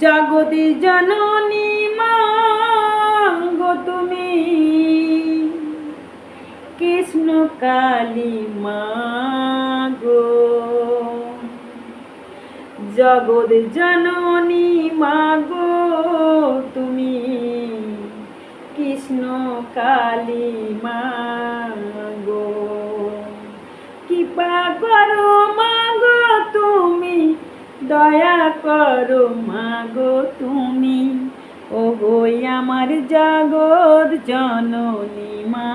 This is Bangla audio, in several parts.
জগতি জননী মা তুমি। কৃষ্ণ কালী মা গো। জগৎ জননী মা গো তুমি। কৃষ্ণ কালী দয়া করো মা গো তুমি। ও গো আমার জগৎ জননী মা।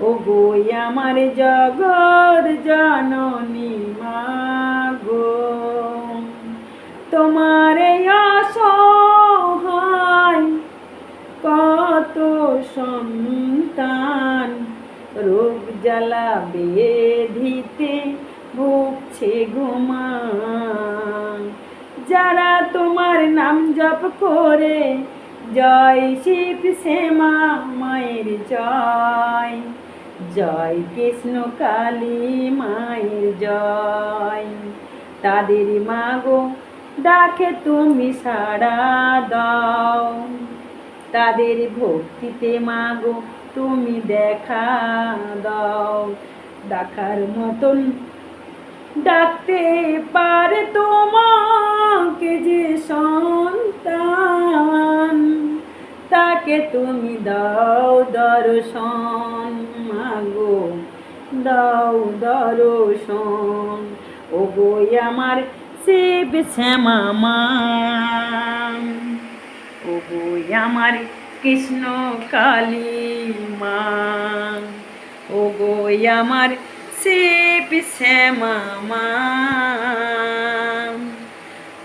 ও গো আমার জগৎ জননী মা গো। তোমার কত সন্তান। রোগ জ্বালা বেধিতে ভুগছে ঘুমা যারা তোমার নাম জপ করে, জয় শিব শ্যামা মায়ের জয়। জয় কৃষ্ণ কালী, মায়ের জয়। তাদের মাগো, ডাকে তুমি সাড়া দাও। তাদের ভক্তিতে মাগো, তুমি দেখা দাও। দেখার মতন ডাকতে পারে তোমাকে যে সন্তান, তাকে তুমি দাও দর্শন, মাগো, দাও দর্শন। ও গো আমার শিব শ্যামা ও গো আমার কৃষ্ণ কালী মা। ও গো আমার শিব শ্যামা মা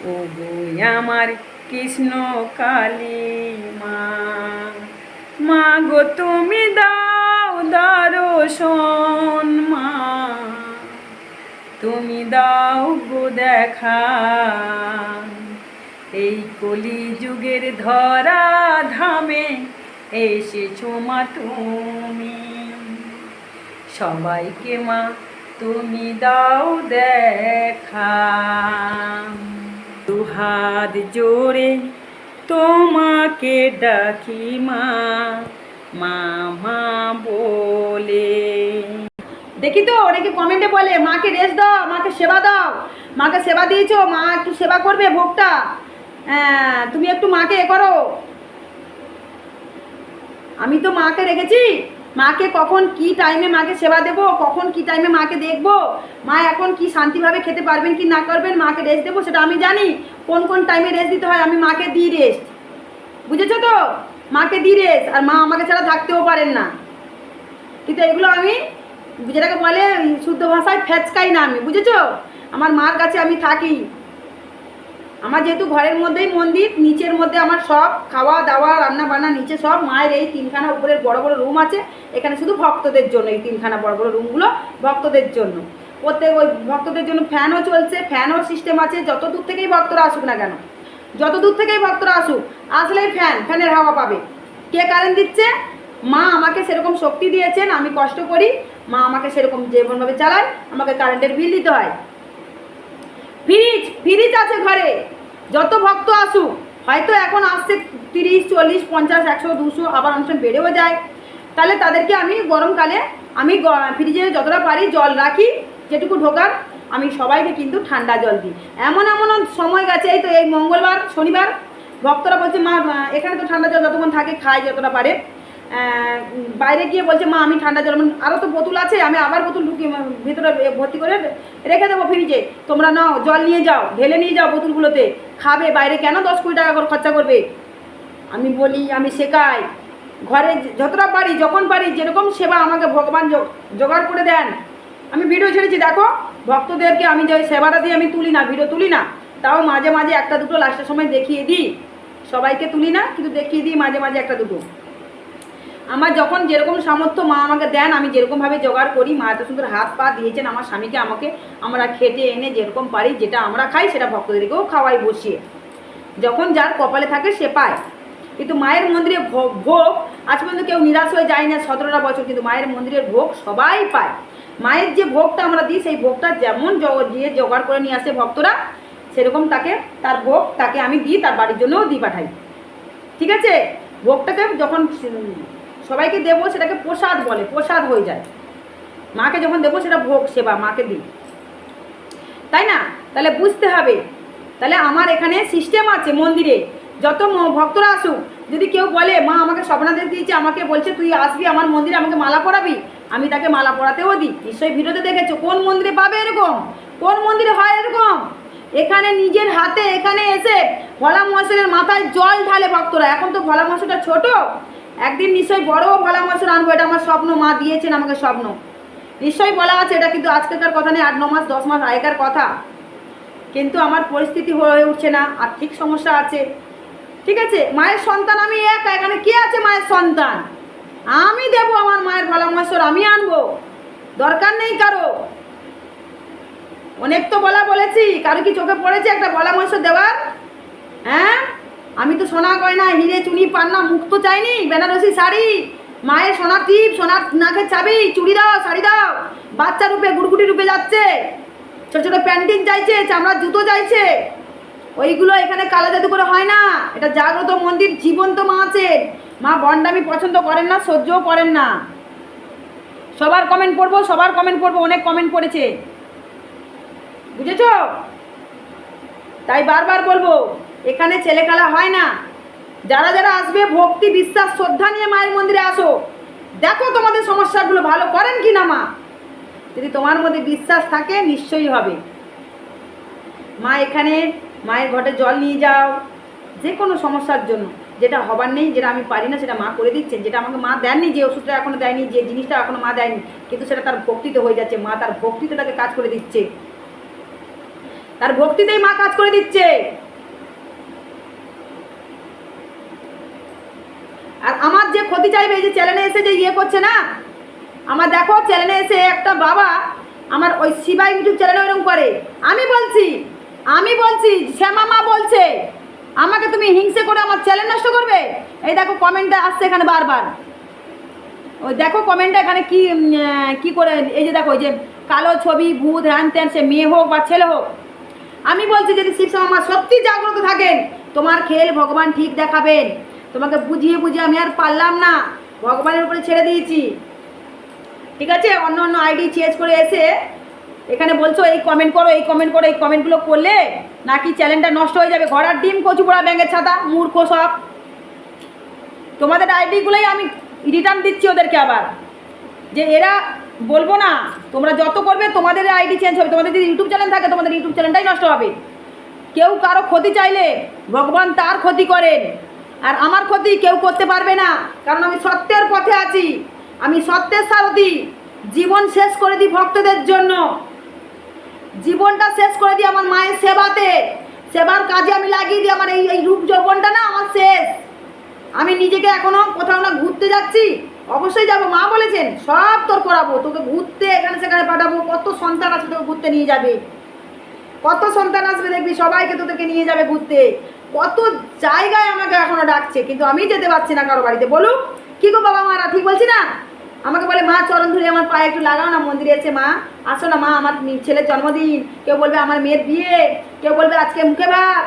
ও আমার কৃষ্ণ কালী মা মা গো তুমি দাও দর্শন মা তুমি দাও গো দেখা এই কলি যুগের ধরা ধামে এসেছ মা তুমি। সবাইকে মা, তুমি দাও দেখা। দুহাত জোরে তোমাকে ডাকি মা মা মা বলে। দেখি তো, অনেকে কমেন্টে বলে, মাকে রেস্ট দাও, মাকে সেবা দাও। মাকে সেবা দিয়েছ, মা একটু সেবা করবে ভোগটা। হ্যাঁ তুমি একটু মাকে এ করো। আমি তো মাকে রেখেছি। মাকে কখন কি টাইমে মাকে সেবা দেব? কখন কি টাইমে মাকে দেখব? মা এখন কি শান্তিভাবে খেতে পারবেন কি না করবেন? মাকে রেস্ট দেবো, সেটা আমি জানি। কোন কোন টাইমে রেস্ট দিতে হয়, আমি মাকে দিই রেস্ট বুঝেছ তো? মাকে দিই রেস্ট আর মা আমাকে ছাড়া থাকতেও পারেন না। কিন্তু এগুলো আমি, যেটাকে বলে শুদ্ধ ভাষায় ফেচকাই না আমি, বুঝেছ? আমার মার কাছে আমি থাকি। আমার যেহেতু ঘরের মধ্যেই মন্দির, নিচের মধ্যে আমার সব খাওয়া দাওয়া রান্না বান্না নিচে সব মায়ের এই তিনখানা উপরের বড় বড় রুম আছে। এখানে শুধু ভক্তদের জন্য এই তিনখানা বড় বড় রুমগুলো, ভক্তদের জন্য। প্রত্যেক ওই ভক্তদের জন্য ফ্যানও চলছে, ফ্যানও সিস্টেম আছে, যত দূর থেকেই ভক্তরা আসুক না কেন। যত দূর থেকেই ভক্তরা আসুক, আসলেই ফ্যান, ফ্যানের হাওয়া পাবে। কে কারেন্ট দিচ্ছে? মা আমাকে সেরকম শক্তি দিয়েছেন, আমি কষ্ট করি। মা আমাকে সেরকম যেমনভাবে চালায়, আমাকে কারেন্টের বিল দিতে হয়। ফ্রিজ ফ্রিজ আছে ঘরে। যত ভক্ত আসুক, হয়তো এখন আসছে তিরিশ, চল্লিশ, পঞ্চাশ, একশো, দুশো, আবার অনেক বেড়েও যায়। তাহলে তাদেরকে আমি গরমকালে আমি ফ্রিজে যতটা পারি জল রাখি, যেটুকু ঢোকার, আমি সবাইকে কিন্তু ঠান্ডা জল দিই। এমন এমন সময় গেছে, এই তো এই মঙ্গলবার, শনিবার, ভক্তরা বলছে মা, এখানে তো ঠান্ডা জল যতক্ষণ থাকে, খায় যতটা পারে। বাইরে গিয়ে বলছে, মা, আমি ঠান্ডা জল আরও তো বোতল আছে, আমি আবার বোতল ঢুকি ভিতরে ভর্তি করে রেখে দেবো ফ্রিজে। তোমরা নাও, জল নিয়ে যাও, ঢেলে নিয়ে যাও বোতলগুলোতে। খাবে, বাইরে কেন দশ কুড়ি টাকা করে খরচা করবে? আমি বলি, আমি শেখাই। ঘরে যতটা পারি, যখন পারি, যেরকম সেবা আমাকে ভগবান জোগাড় করে দেন। আমি ভিডিও ছেড়েছি, দেখো, ভক্তদেরকে আমি যে সেবাটা দিয়ে আমি তুলি না, ভিডিও তুলি না, তাও মাঝে মাঝে একটা দুটো লাস্টের সময় দেখিয়ে দিই। সবাইকে তুলি না, কিন্তু দেখিয়ে দিই মাঝে মাঝে একটা দুটো। আমার যখন যেরকম সামর্থ্য মা আমাকে দেন, আমি যেরকমভাবে জোগাড় করি, মা এত সুন্দর হাত পা দিয়েছেন, আমার স্বামীকে আমাকে, আমরা খেটে এনে যেরকম পারি, যেটা আমরা খাই, সেটা ভক্তদেরকেও খাওয়াই, বসিয়ে। যখন যার কপালে থাকে, সে পায়। কিন্তু মায়ের মন্দিরে ভোগ আজ পর্যন্ত কেউ নিরাশ হয়ে যায় না, সতেরোটা বছর কিন্তু মায়ের মন্দিরের ভোগ সবাই পায়। মায়ের যে ভোগটা আমরা দিই, সেই ভোগটা যেমন দিয়ে জোগাড় করে নিয়ে আসে ভক্তরা, সেরকম তাকে, তার ভোগ তাকে আমি দিই, তার বাড়ির জন্যও দিই পাঠাই। ঠিক আছে? ভোগটাকে যখন সবাইকে দেবো সেটাকে প্রসাদ বলে, প্রসাদ হয়ে যায়। মাকে যখন দেবো সেটা ভোগ সেবা মাকে দিই। তাই না? তাহলে বুঝতে হবে। তাহলে আমার এখানে সিস্টেম আছে মন্দিরে। যত ভক্তরা আসুক, যদি কেউ বলে, মা, আমাকে স্বপ্নাদেশ দিয়েছে, আমাকে বলছে তুই আসবি, আমার মন্দিরে আমাকে মালা পরাবি? আমি তাকে মালা পরাতেও দিই। নিশ্চয়ই ভিডিওতে দেখেছ, কোন মন্দিরে পাবে এরকম? কোন মন্দিরে হয় এরকম? এখানে নিজের হাতে এখানে এসে ভোলা মহেশ্বরের মাথায় জল ঢালে ভক্তরা। এখন তো ভোলা মহেশ্বরটা ছোট। একদিন নিশ্চয়ই বড় ভোলা মহেশ্বর আনব, এটা আমার স্বপ্ন, মা দিয়েছেন আমাকে স্বপ্ন। নিশ্চয়ই বলা আছে, এটা কিন্তু আজকেকার কথা নেই আট, ন মাস, দশ মাস আগেকার কথা। কিন্তু আমার পরিস্থিতি হয়ে উঠছে না, আর্থিক সমস্যা আছে। ঠিক আছে, মায়ের সন্তান আমি একা, এখানে কে আছে মায়ের সন্তান? আমি দেব আমার মায়ের মহেশ্বর আমি আনব। দরকার নেই কারও। অনেক তো বলা বলেছি, কারও কি চোখে পড়েছে একটা মহেশ্বর দেওয়ার? হ্যাঁ? আমি তো সোনা গয়না, হিরে চুনি, পান্না, মুখ তো চাইনি, বেনারসি শাড়ি। মায়ের সোনার টিপ, সোনার নাকের চাবি, চুড়ি দাও, শাড়ি দাও। বাচ্চা রূপে, গুড়গুটি রূপে যাচ্ছে। ছোটো ছোটো প্যান্টিং চাইছে, চামড়ার জুতো চাইছে। ওইগুলো এখানে কালো জাদু করে হয় না। এটা জাগ্রত মন্দির, জীবন্ত মা আছে। মা বন্ডামি পছন্দ করেন না, সহ্যও করেন না। সবার কমেন্ট পড়ব, সবার কমেন্ট পড়ব, অনেক কমেন্ট পড়েছে। বুঝেছ? তাই বারবার বলব। এখানে ছেলেখেলা হয় না। যারা যারা আসবে, ভক্তি, বিশ্বাস, শ্রদ্ধা নিয়ে মায়ের মন্দিরে আসো। দেখো তোমাদের সমস্যাগুলো ভালো করেন কি না মা? যদি তোমার মধ্যে বিশ্বাস থাকে, নিশ্চয়ই হবে। মা, এখানে মায়ের ঘটে জল নিয়ে যাও। যে কোনো সমস্যার জন্য। যেটা হবার নেই, যেটা আমি পারি না, সেটা মা করে দিচ্ছেন। যেটা আমাকে মা দেননি, যে ওষুধটা এখনও দেয়নি, যে জিনিসটা এখনও মা দেয়নি, কিন্তু সেটা তার ভক্তিতে হয়ে যাচ্ছে। মা তার ভক্তিতে তাকে কাজ করে দিচ্ছে। তার ভক্তিতেই মা কাজ করে দিচ্ছে। আর আমার যে ক্ষতি চাইবে, এই যে চ্যানেলে এসে যে ইয়ে করছে না, আমার দেখো, চ্যানেলে এসে একটা বাবা আমার ওই শিবা ইউটিউব চ্যানেলে ওরকম করে। আমি বলছি আমি বলছি, শ্যামা মা বলছে, আমাকে তুমি হিংসে করে আমার চ্যানেল নষ্ট করবে? এই দেখো কমেন্টটা আসছে এখানে বারবার। ওই দেখো কমেন্টটা এখানে কি কি করে, এই যে দেখো যে কালো ছবি, ভূত, হ্যান ত্যান, সে মেয়ে হোক বা ছেলে হোক। আমি বলছি, যদি শিবশ্যামা মা সত্যি জাগ্রত থাকেন, তোমার খেল ভগবান ঠিক দেখাবেন। তোমাকে বুঝিয়ে বুঝিয়ে আমি আর পারলাম না। ভগবানের উপরে ছেড়ে দিয়েছি। ঠিক আছে? অন্য অন্য আইডি চেঞ্জ করে এসে এখানে বলছো, এই কমেন্ট করো, এই কমেন্ট করো, এই কমেন্টগুলো করলে নাকি চ্যানেলটা নষ্ট হয়ে যাবে। ঘোড়ার ডিম কচু পোড়া ব্যাঙের ছাতা, মূর্খ সব। তোমাদের আইডিগুলোই আমি রিটার্ন দিচ্ছি ওদেরকে আবার। যে এরা, বলব না, তোমরা যত করবে তোমাদের আইডি চেঞ্জ হবে। তোমাদের যদি ইউটিউব চ্যানেল থাকে, তোমাদের ইউটিউব চ্যানেলটাই নষ্ট হবে। কেউ কারও ক্ষতি চাইলে ভগবান তার ক্ষতি করেন। আর আমার ক্ষতি কেউ করতে পারবে না। কারণ আমি সত্যের পথে আছি। আমি সত্যের সারথি। জীবন শেষ করে দিই ভক্তদের জন্য। জীবনটা শেষ করে দিই আমার মায়ের সেবাতে। সেবার কাজে আমি লাগিয়ে দিই আমার এই এই রূপ যৌবনটা না আমার শেষ। আমি নিজেকে এখনও কোথাও না ঘুরতে যাচ্ছি। অবশ্যই যাব। মা বলেছেন, সব তোর করাবো। তোকে ঘুরতে এখানে সেখানে পাঠাবো। কত সন্তান আছে তোকে ঘুরতে নিয়ে যাবে। কত সন্তান আসবে দেখবি সবাইকে তোদেরকে নিয়ে যাবে ঘুরতে। কত জায়গায় আমাকে এখনও ডাকছে, কিন্তু আমি যেতে পারছি না কারও বাড়িতে। বলুক কি গো বাবা মারা, ঠিক বলছি না? আমাকে বলে, মা, চরণ ধরে আমার পায়ে একটু লাগাও না, মন্দিরে এসে, মা। আসো না, মা, আমার ছেলের জন্মদিন। কেউ বলবে, আমার মেয়ের বিয়ে। কেউ বলবে, আজকে মুখে ভাত।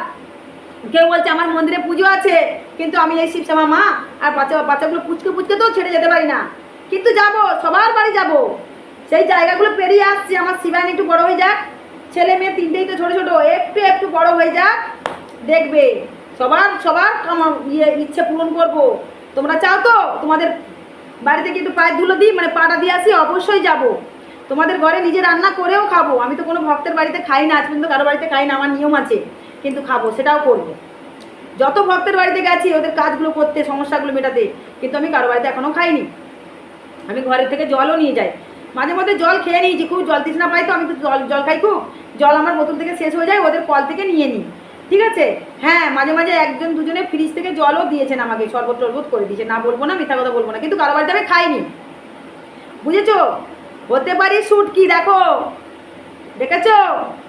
কেউ বলছে, আমার মন্দিরে পুজো আছে। কিন্তু আমি এই শিবশ্যামা মা, আর বাচ্চা, বাচ্চাগুলো পুচকে পুচকে তো ছেড়ে যেতে পারি না। কিন্তু যাব, সবার বাড়ি যাব। সেই জায়গাগুলো পেরিয়ে আসছি, আমার শিবানী একটু বড় হয়ে যাক। ছেলে মেয়ে তিনটেই তো ছোটো ছোটো, একটু একটু বড় হয়ে যাক। দেখবে। সবার সবার আমার ইয়ে ইচ্ছে পূরণ করব। তোমরা চাও তো? তোমাদের বাড়িতে কি একটু পায়ের ধুলো দিই মানে পাটা দিয়ে আসি, অবশ্যই যাব। তোমাদের ঘরে নিজে রান্না করেও খাব। আমি তো কোনো ভক্তের বাড়িতে খাই না, আজ পর্যন্ত কারও বাড়িতে খাই না, আমার নিয়ম আছে, কিন্তু খাব, সেটাও করব। যত ভক্তের বাড়িতে গেছি, ওদের কাজগুলো করতে, সমস্যাগুলো মেটাতে, কিন্তু আমি কারও বাড়িতে এখনও খাইনি। আমি ঘরের থেকে জলও নিয়ে যাই। মাঝে মধ্যে জল খেয়ে নিয়েছি খুব জল তৃষ্ণা পাই তো, আমি তো জল জল খাই খুব। জল আমার বোতল থেকে শেষ হয়ে যায়, ওদের কল থেকে নিয়ে নিই। ঠিক আছে? হ্যাঁ মাঝে মাঝে একজন দুজনে ফ্রিজ থেকে জলও দিয়েছেন আমাকে, শরবত টরবত করে দিয়েছে। না বলব না, মিথ্যা কথা বলব না, কিন্তু কারও বাড়িতে আমি খাইনি। বুঝেছ? হতে পারি শুট কি দেখো। দেখেছ?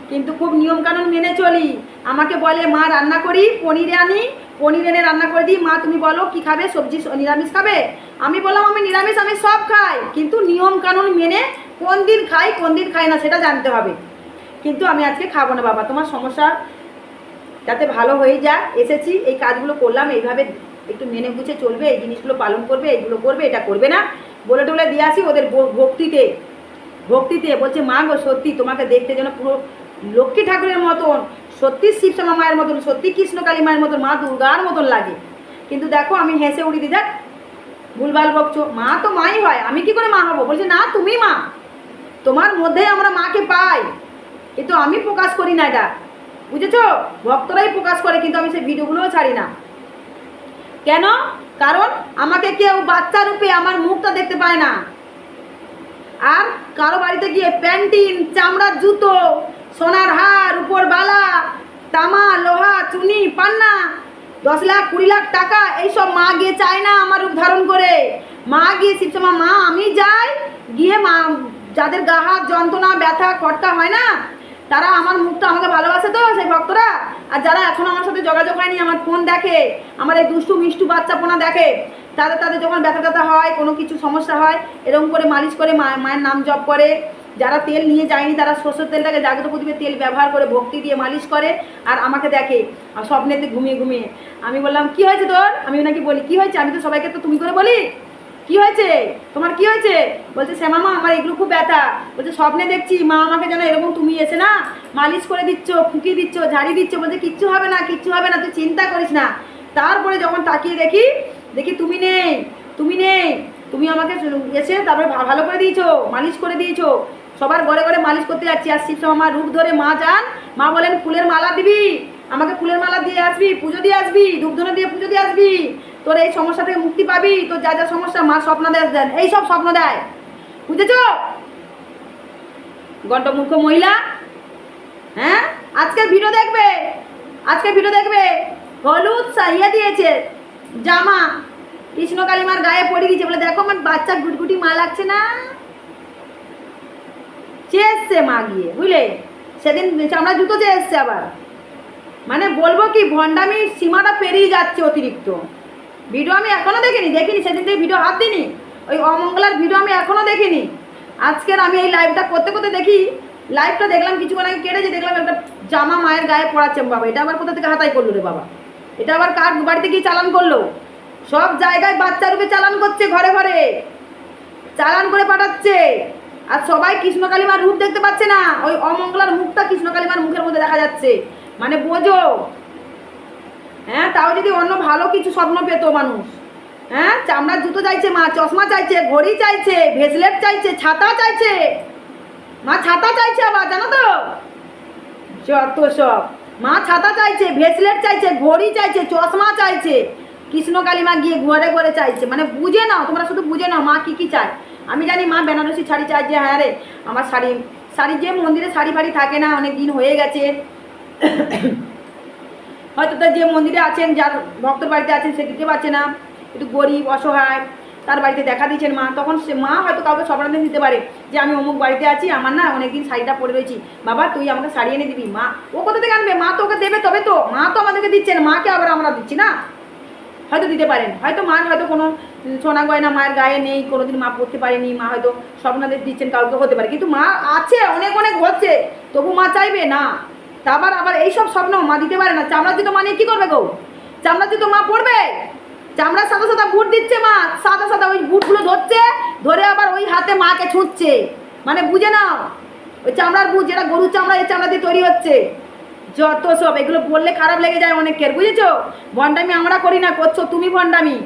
কিন্তু খুব নিয়মকানুন মেনে চলি। আমাকে বলে, মা, রান্না করি, পনিরে আনি, পনির এনে রান্না করে দিই। মা, তুমি বলো, কি খাবে? সবজি, নিরামিষ খাবে? আমি বললাম, আমি নিরামিষ, আমি সব খাই। কিন্তু নিয়ম কানুন মেনে কোন দিন খাই, কোন দিন খাই না, সেটা জানতে হবে। কিন্তু আমি আজকে খাব না, বাবা। তোমার সমস্যা যাতে ভালো হয়ে যায়। এসেছি, এই কাজগুলো করলাম, এইভাবে একটু মেনে গুছে চলবে, এই জিনিসগুলো পালন করবে, এইগুলো করবে, এটা করবে না। বলে টলে দিয়ে আসি ওদের ভক্তিতে। ভক্তিতে বলছে, মা গো, সত্যি তোমাকে দেখতে যেন পুরো লক্ষ্মী ঠাকুরের মতন, সত্যি শিবশ্যামা মায়ের মতন, সত্যি কৃষ্ণকালী মায়ের মতন, মা দুর্গার মতন লাগে। কিন্তু দেখো, আমি হেসে উড়ি দিদার ভুলভাল বকছো। মা তো মাই হয়, আমি কি করে মা হব? বলছে, না, তুমি মা। তোমার মধ্যে আমরা মাকে পাই। কিন্তু আমি প্রকাশ করি না এটা। বুঝেছ? ভক্তরাই প্রকাশ করে, কিন্তু আমি সেই ভিডিওগুলোও ছাড়ি না। কেন? কারণ আমাকে কেউ বাচ্চা রূপে আমার মুখটা দেখতে পায় না। আর কারও বাড়িতে গিয়ে প্যান্টিন চামড়ার জুতো, সোনার হার, উপর বালা, তামা, লোহা, চুনি, পান্না, দশ লাখ, কুড়ি লাখ টাকা, এইসব মা গিয়ে চায় না আমার রূপ ধারণ করে। মা গিয়ে শিবসমা মা, আমি যাই। গিয়ে মা, যাদের গা, হাত, যন্ত্রণা, ব্যথা খটকা হয় না তারা আমার মুখটা আমাকে ভালোবাসে তো সেই ভক্তরা? আর যারা এখন আমার সাথে যোগাযোগ হয়নি, আমার ফোন দেখে, আমার এই দুষ্টু মিষ্টু বাচ্চাপোনা দেখে, তাদের তাদের যখন ব্যথা ট্যাথা হয়, কোনো কিছু সমস্যা হয়, এরকম করে মালিশ করে মায়ের নাম জপ করে, যারা তেল নিয়ে যায়নি, তারা সরষের তেলটাকে জাগ্রত প্রদীপের তেল ব্যবহার করে ভক্তি দিয়ে মালিশ করে আর আমাকে দেখে, আর স্বপ্নেতে ঘুমিয়ে ঘুমিয়ে। আমি বললাম, কি হয়েছে তোর? আমি ওনাকে বলি, কি হয়েছে? আমি তো সবাইকে তো তুমি করে বলি? কি হয়েছে? তোমার কি হয়েছে? বলছে, শ্যামা মা, আমার এগুলো খুব ব্যথা। বলছে, স্বপ্নে দেখছি, মা আমাকে যেন এরকম তুমি এসে না মালিশ করে দিচ্ছ, ফুঁকি দিচ্ছ, ঝাড়ি দিচ্ছ। বলছে, কিচ্ছু হবে না, কিচ্ছু হবে না, তুই চিন্তা করিস না। তারপরে যখন তাকিয়ে দেখি দেখি তুমি নেই তুমি নেই, তুমি আমাকে এসে তারপরে ভালো করে দিয়েছ, মালিশ করে দিয়েছ। সবার ঘরে ঘরে মালিশ করতে যাচ্ছি, আর শিবসমা মা রূপ ধরে মা যান, মা বলেন, ফুলের মালা দিবি, আমাকে ফুলের মালা দিয়ে আসবি, পুজো দিয়ে আসবি, ধূপধুনো দিয়ে পুজো দিয়ে আসবি। তোর এই সমস্যা থেকে মুক্তি পাবি, তোর যা যা সমস্যা, মা স্বপ্ন দেন, এই সব স্বপ্ন দেয়। বুঝেছ? গণ্ডমূর্খ মহিলা হ্যাঁ? আজকের ভিডিও দেখবে, আজকের ভিডিও দেখবে, হলুদ সাইয়া দিয়েছে, জামা। কৃষ্ণ কালিমার গায়ে পড়ে গেছে বলে দেখো আমার বাচ্চা গুটগুটি মা লাগছে না। চেয়ে মা গিয়ে, বুঝলে? সেদিন চামড়া জুতো চেয়ে আবার। মানে বলব কি ভণ্ডামির সীমাটা পেরিয়ে যাচ্ছে অতিরিক্ত। ভিডিও আমি এখনও দেখিনি দেখিনি সেদিন থেকে ভিডিও হাত দিনি ওই অমঙ্গলার ভিডিও আমি এখনও দেখিনি। আজকের আমি এই লাইভটা করতে করতে দেখি লাইভটা দেখলাম, কিছুক্ষণ আগে কেটেছে, দেখলাম একটা জামা মায়ের গায়ে পড়াচ্ছে বাবা। এটা আবার কোথা থেকে হাতাই করল রে বাবা? এটা আবার কার বাড়িতে গিয়ে চালান করল? সব জায়গায় বাচ্চা রূপে চালান করছে, ঘরে ঘরে। চালান করে পাঠাচ্ছে। আর সবাই কৃষ্ণকালিমার রূপ দেখতে পাচ্ছে না। ওই অমঙ্গলার মুখটা কৃষ্ণকালিমার মুখের মধ্যে দেখা যাচ্ছে। মানে বোঝো হ্যাঁ তাও যদি অন্য ভালো কিছু স্বপ্ন পেত মানুষ। হ্যাঁ চামড়ার জুতো চাইছে মা, চশমা চাইছে, ঘড়ি চাইছে ভেসলেট চাইছে, ছাতা চাইছে। মা, ছাতা চাইছে আবার, জানো তো? যত সব। মা, ছাতা চাইছে ভেসলেট চাইছে, ঘড়ি চাইছে, চশমা চাইছে। কৃষ্ণ কালিমা গিয়ে ঘরে ঘরে চাইছে। মানে বুঝে নাও, তোমরা শুধু বুঝে নাও মা কি কি চায়। আমি জানি মা বেনারসি শাড়ি চাই যে হ্যাঁ রে, আমার শাড়ি শাড়ি যে মন্দিরে শাড়ি ফাড়ি থাকে না, অনেক দিন হয়ে গেছে। হয়তো তার যে মন্দিরে আছেন, যার ভক্তর বাড়িতে আছেন, সে দিতে পারছে না। একটু গরিব, অসহায়, তার বাড়িতে দেখা দিয়েছেন মা। তখন সে মা হয়তো কাউকে স্বপ্নাদেশ দিতে পারে যে, আমি অমুক বাড়িতে আছি, আমার না অনেকদিন শাড়িটা পরে রয়েছি। বাবা, তুই আমাকে শাড়ি এনে দিবি। মা, ও কোথা থেকে আনবে? মা তো ওকে দেবে তবে তো। মা তো আমাদেরকে দিচ্ছেন মাকে আবার আমরা দিচ্ছি না। হয়তো দিতে পারেন। হয়তো মার হয়তো কোনো সোনা গয়না মায়ের গায়ে নেই, কোনোদিন মা পড়তে পারেনি, মা হয়তো স্বপ্নাদেশ দিচ্ছেন, কাউকে হতে পারে। কিন্তু মা আছে, অনেক অনেক হচ্ছে। তবু মা চাইবে না। তা আবার এইসব স্বপ্ন মা দিতে পারে না। চামড়ার জুতো মানে কি করবে গো? চামড়ার জুতো মা পড়বে চামড়ার সাদা সাদা বুট দিচ্ছে মা, সাদা সাদা ওই বুটগুলো ধরছে, ধরে আবার ওই হাতে মাকে ছুঁচ্ছে। মানে বুঝে নাও, ওই চামড়ার বুট, যেটা গরুর চামড়া, এই চামড়া দিয়ে তৈরি হচ্ছে। যত সব, এগুলো বললে খারাপ লেগে যায় অনেকের, বুঝেছ? ভণ্ডামি আমরা করি না, করছ তুমি ভণ্ডামি